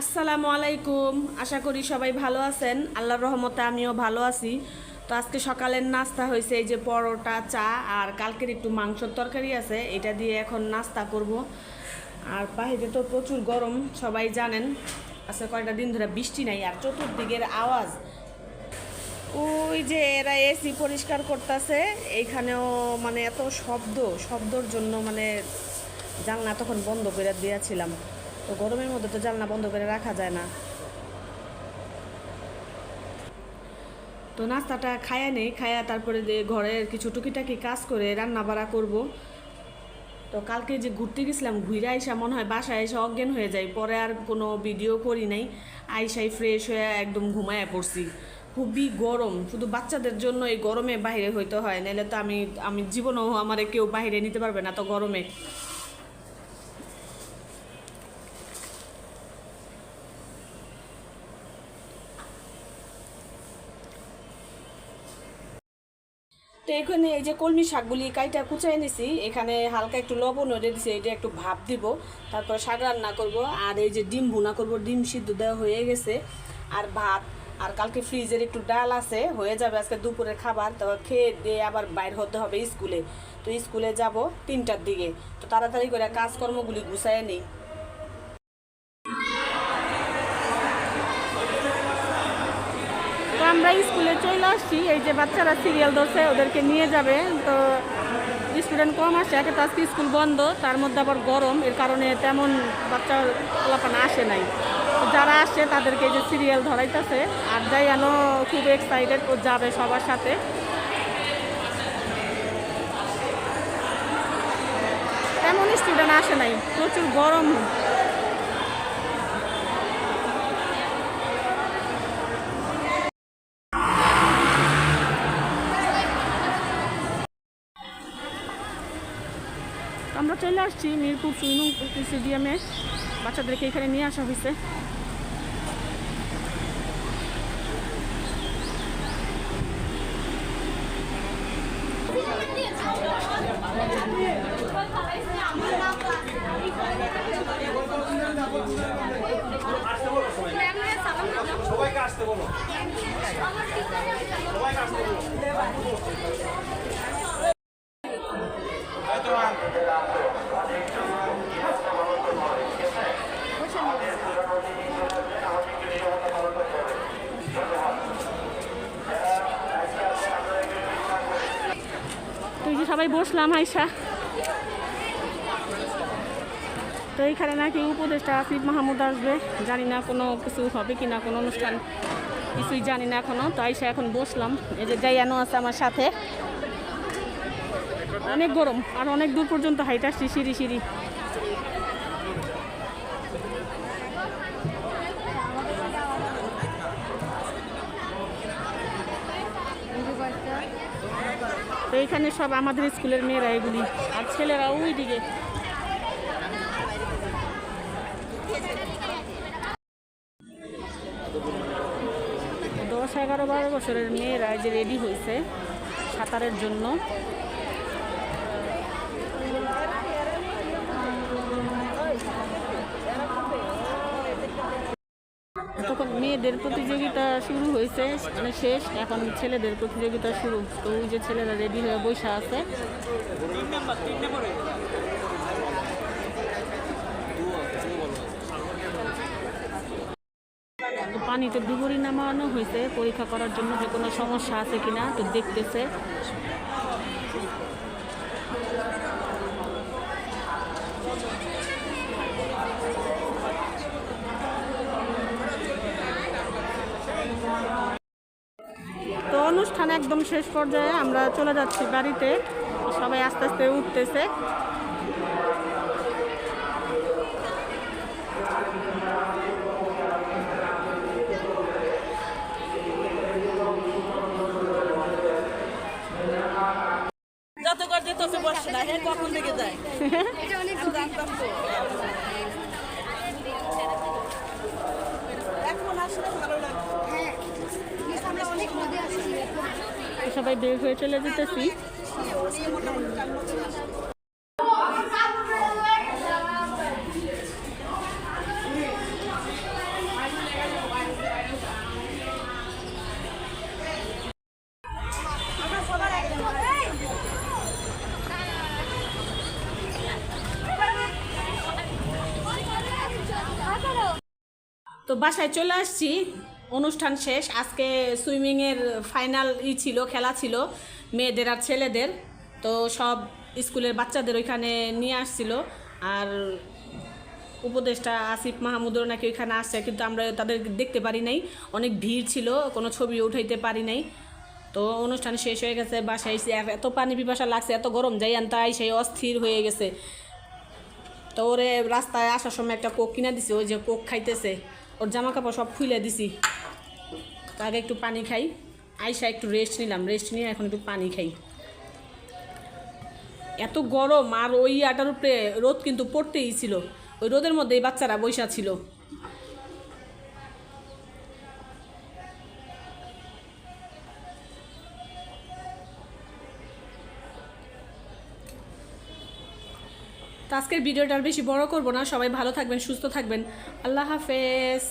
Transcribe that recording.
আসসালামু আলাইকুম। আশা করি সবাই ভালো আছেন। আল্লাহর রহমতে আমিও ভালো আছি। তো আজকে সকালের নাস্তা হয়েছে এই যে পরোটা, চা আর কালকের একটু মাংসর তরকারি আছে। এটা দিয়ে এখন নাস্তা করব। আর বাইরে তো প্রচুর গরম, সবাই জানেন। আজকে কয়টা দিন ধরে বৃষ্টি নাই আর চতুর্দিকের আওয়াজ। ওই যে এরা এসি পরিষ্কার করতেছে, এইখানেও মানে এত শব্দ, শব্দর জন্য মানে জানলা তখন বন্ধ করে দিয়েছিলাম। তো গরমের মধ্যে তো জানলা বন্ধ করে রাখা যায় না। তো নাস্তাটা খায়া নেই, খায়া তারপরে যে ঘরের কিছু টুকিটাকি কাজ করে রান্না বাড়া করব। তো কালকে যে ঘুরতে গেছিলাম, ঘুরে আইসা মনে হয় বাসায় এসে অজ্ঞান হয়ে যায় পরে আর কোনো ভিডিও করি নাই। আইসাই ফ্রেশ হয়ে একদম ঘুমায় পড়ছি। খুবই গরম, শুধু বাচ্চাদের জন্য এই গরমে বাইরে হইতে হয় নাহলে তো আমি আমি জীবনেও আমার কেউ বাইরে নিতে পারবে না তো গরমে। তো এখানে এই যে কলমি শাকগুলি কাইটা কুচাই নিছি, এখানে হালকা একটু লবণ ওরে দিছি, এটা একটু ভাপ দিব, তারপর শাক রান্না করব, আর এই যে ডিম ভুনা করব, ডিম সিদ্ধ দেওয়া হয়ে গেছে, আর ভাত, আর কালকে ফ্রিজের একটু ডাল আছে, হয়ে যাবে আজকে দুপুরের খাবার, তো খেয়ে দিয়ে আবার বাইর হতে হবে স্কুলে, তো স্কুলে যাব তিনটার দিকে, তো তাড়াতাড়ি করে কাজকর্মগুলি গুছায় নিই। আমরা স্কুলে চলে আসছি, এই যে বাচ্চারা সিরিয়াল ধরছে, ওদেরকে নিয়ে যাবে। তো স্টুডেন্ট কম আসছে, একে তো আজকে স্কুল বন্ধ, তার মধ্যে আবার গরম, এর কারণে তেমন বাচ্চা পোলাপানা আসে নাই। যারা আসছে, তাদেরকে এই যে সিরিয়াল ধরাইতেছে, আর যাই যেন খুব এক্সাইটেড ও যাবে সবার সাথে। তেমন স্টুডেন্ট আসে নাই, প্রচুর গরম। আমরা চলে আসছি মিরপুর সুইমিং স্টেডিয়ামে। বাচ্চাদেরকে এখানে নিয়ে আসা হয়েছে। সবাই বসলাম আইসা তো এইখানে নাকি উপদেষ্টা আসিফ মাহমুদ আসবে। জানি না কোনো কিছু হবে কি না কোনো অনুষ্ঠান, কিছুই জানি না এখনও। তো আইসা এখন বসলাম। এই যে জাইয়ানো আছে আমার সাথে। অনেক গরম, আর অনেক দূর পর্যন্ত হাইট আসছি, সিঁড়ি সিঁড়ি। তো এখানে সব আমাদের স্কুলের মেয়েরা এগুলি। আর ছেলেরা ওই দিকে দশ এগারো বারো বছরের মেয়েরা যে রেডি হয়েছে সাঁতারের জন্য। তখন মেয়েদের প্রতিযোগিতা শুরু হয়েছে মানে শেষ, এখন ছেলেদের প্রতিযোগিতা শুরু। তো ওই যে ছেলেরা রেডি হয়ে বসে আছে। পানিতে ডুবুরি নামানো হয়েছে, পরীক্ষা করার জন্য যে কোনো সমস্যা আছে কিনা তো দেখতেছে তো অনুষ্ঠান একদম শেষ পর্যায়ে আমরা চলে যাচ্ছি বাড়িতে। সবাই আস্তে আস্তে উঠতেছে। যত কর যেত সে বসে না কখন থেকে যায়? আমি জানতাম সবাই বের হয়ে চলে যেতেছি। তো বাসায় চলে আসছি। অনুষ্ঠান শেষ। আজকে সুইমিংয়ের ফাইনাল ই ছিল, খেলা ছিল মেয়েদের আর ছেলেদের। তো সব স্কুলের বাচ্চাদের ওইখানে নিয়ে আসছিল। আর উপদেষ্টা আসিফ মাহমুদও নাকি ওইখানে আসছে, কিন্তু আমরা তাদের দেখতে পারি নাই। অনেক ভিড় ছিল, কোনো ছবি উঠাইতে পারি নাই। তো অনুষ্ঠান শেষ হয়ে গেছে, বাসায় এত পানি পিপাসা লাগছে, এত গরম যাই আনতাই সেই অস্থির হয়ে গেছে। তো ওরে রাস্তায় আসার সময় একটা কোক কিনে দিছি, ওই যে কোক খাইতেছে। ওর জামা কাপড় সব খুলে দিছি। তো আগে একটু পানি খাই। আইসা একটু রেস্ট নিলাম রেস্ট নিয়ে এখন একটু পানি খাই। এত গরম আর ওই আটার উপরে রোদ কিন্তু পড়তেই ছিল। ওই রোদের মধ্যেই বাচ্চারা বৈশা ছিল। তো আজকের ভিডিওটা আর বেশি বড় করব না। সবাই ভালো থাকবেন, সুস্থ থাকবেন। আল্লাহ হাফেজ।